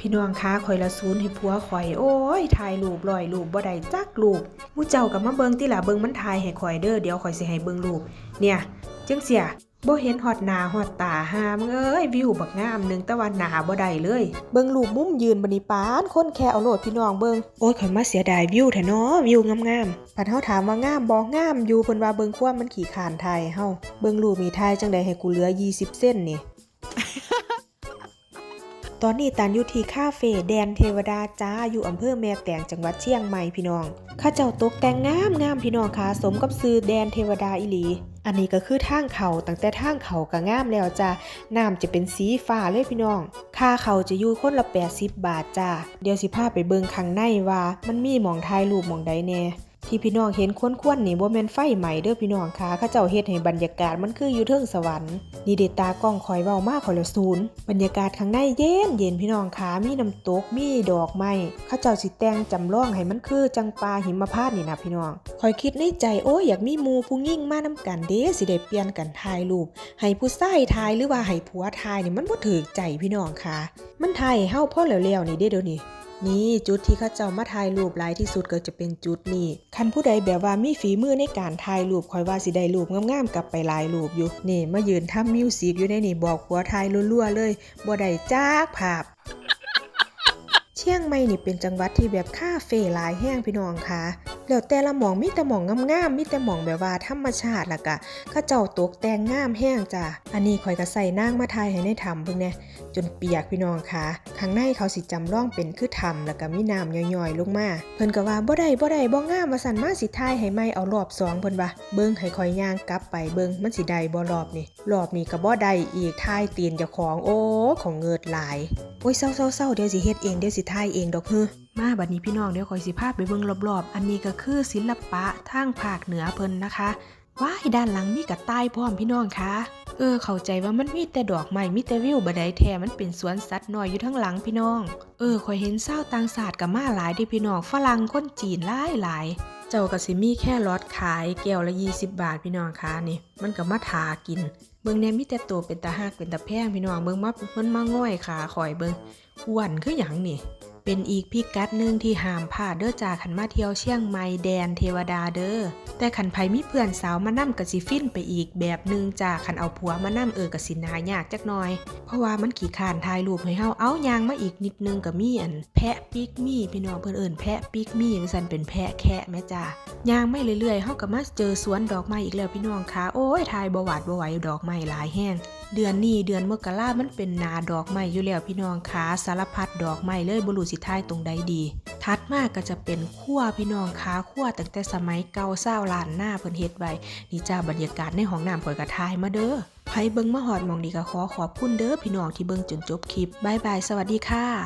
พี่น้องค้าข่อยละศูนย์ให้ผัวข่อยโอ้ยถ่ายรูปลอยรูปบ่ได้จักรูปผู้เจ้ากับมาเบิงติล่ะเบิงมันถ่ายให้ข่อยเด้อเดี๋ยวข่อยสิให้เบิงรูปเนี่ยจังเสียบ่เห็นฮอดหนาฮอดตาหามึงเอ้ยวิวบักงามนึงแต่ว่าหนาบ่ได้เลย เบิงรูปมุมยืนบันี้ปานคนแค่เอาโลดพี่น้องเบิงโอ้ยข่อยมาเสียดายวิวแท้เนาะวิวงามๆปัดเฮาถามว่างามบ่งามอยู่เพิ่นว่าเบิงความมันขี้ขานถ่ายให้เฮาเบิงรูปมีถ่ายจังไดให้กูเหลือ 20 เส้นนี่ ตอนนี้ตานอยู่ที่คาเฟ่แดนเทวดาจ้าอยู่อำเภอแม่แตงจังหวัดเชียงใหม่พี่น้องข้าเจ้าตกแต่งงามงามพี่น้องค่ะสมกับซื้อแดนเทวดาอิลี อันนี้ก็คือทางเขาตั้งแต่ทางเขาก็งามแล้วจ้าน้ำจะเป็นสีฟ้าเลยพี่น้อง ค่าเขาจะอยู่คนละ 80 บาทจ้าเดี๋ยวสิพาไปเบิงข้างในว่า มันมีหมองถ่ายรูปหมองใดแน่ ที่พี่น้องเห็นควนๆนี่บ่แม่นไฟใหม่เด้อพี่น้องค่ะข้าเจ้าเฮ็ดให้บรรยากาศมันคืออยู่เทิงสวรรค์นี่เดตากล้องคอยเว้ามาคอยละศูนย์บรรยากาศข้างในเย็นเย็นพี่น้องค่ะมีน้ำตกมีดอกไม้ข้าเจ้าสิแต่งจำลองให้มันคือจังปาหิมพานต์นี่นะพี่น้องคอยคิดในใจโอ้ยอยากมีหมู่ผู้ยิ่งมานํกันเด้สิได้เปลี่ยนกันถ่ายรูปให้ผู้ชายถ่ายหรือว่าให้ผัวถ่ายนี่มันบ่ถูกใจพี่น้องค่ะ มันถ่ายให้เฮาพอแล้วๆนี่เด้เดี๋ยวนี้ นี่จุดที่เข้าเจ้ามาถ่ายรูปหลายที่สุดก็จะเป็นจุดนี้คันผู้ใดแบบว่ามีฝีมือในการถ่ายรูปคอยว่าสิได้รูปงามๆกลับไปหลายรูปอยู่นี่มายืนทำมิวสิกอยู่ในนี่บอกหัวถ่ายรัวๆเลยบ่ได้จากภาพเชียงใหม่นี่เป็นจังหวัดที่แบบคาเฟ่หลายแห้งพี่น้องค่ะ แล้วแต่ละหมองมีแต่หมองงามๆมีแต่หมองแบบว่าธรรมชาติล่ะกะข้าเจ้าตกแต่งงามแห้งจ้ะอันนี้ข่อยก็ใส่นางมาทายให้ในถ้ำเพิ่งแน่จนเปียกพี่น้องค่ะข้างในเขาสิจำลองเป็นคือถ้ำแล้วก็มีน้ำย่อยๆลงมาเพิ่นก็ว่าบ่ได้บ่ได้บ่งามว่าสันมาสิทายให้ใหม่เอารอบสองเพิ่นว่าเบิ่งให้ข่อยย่างกลับไปเบิ่งมันสิได้บ่รอบนี่รอบนี้ก็บ่ได้อีกทายตีนเจ้าของโอ้ของเงิดหลายโอ้ยเศร้าๆเดี๋ยวสิเฮ็ดเองเดี๋ยวสิถ่ายเองดอกเฮ้อมาบัดนี้พี่น้องเดี๋ยวคอยสิพาไปเบิ่งรอบๆ อันนี้ก็คือศิลปะทางภาคเหนือเพิ่นนะคะว้ายด้านหลังมีกระต่ายพร้อมพี่น้องคะเออเข้าใจว่ามันมีแต่ดอกไม้มีแต่วิวบัดใดแท้มันเป็นสวนสัตว์น้อยอยู่ทั้งหลังพี่น้อง เออคอยเห็นเศร้าต่างศาสตร์กับมาหลายเด้พี่น้องฝรั่งคนจีนหลายหลายเจ้าก็สิมีแค่รอดขายแก้วละ 20 บาทพี่น้องคะนี่ มันก็มาทากิน เบิ่งแนมีแต่ตัวเป็นตาหักเป็นตาแพงพี่น้องเบิ่งมาเพิ่นมาง่อยขาข่อยเบิ่งอ้วนคือหยังนี่ เป็นอีกพิกัดหนึ่งที่ห้ามพลาดเด้อจ่าขันมาเที่ยวเชียงใหม่แดนเทวดาเด้อแต่ขันไผมีเพื่อนสาวมานั่มกะสิฟินไปอีกแบบหนึ่งจ่าขันเอาผัวมานั่มเออกะสินายากจักหน่อย เพราะว่ามันขี่ขานถ่ายรูปให้เฮาเอายางมาอีกนิดนึงก็มีอัน แพะปิกมี่พี่น้องเพิ่อนเอิ้นแพะปิกมี่จังซันเป็นแพะแคะแม่จ้ายางไม่เรื่อยๆเฮาก็มาเจอสวนดอกไม้อีกแล้วพี่น้องคะโอ้ยถ่ายบวาดบ่ไหวดอกไม้หลายแห้ง เดือนนี้เดือนมกรามันเป็นนาดอกไม้อยู่แล้วพี่น้องคะสารพัดดอกไม้เลยบรูสิท้ายตรงใดดีทัดมากก็จะเป็นขั้วพี่น้องคะขั้วตั้งแต่สมัยเก่าเศร้าล้านหน้าเพิ่นเฮ็ดไว้นี่จ้าบรรยากาศในห้องน้ำข่อยกระทายมาเด้อไผเบิ่งมาหอดมองดีก็ขอขอบคุณเด้อพี่น้องที่เบิ่งจนจบคลิปบายบายสวัสดีค่ะ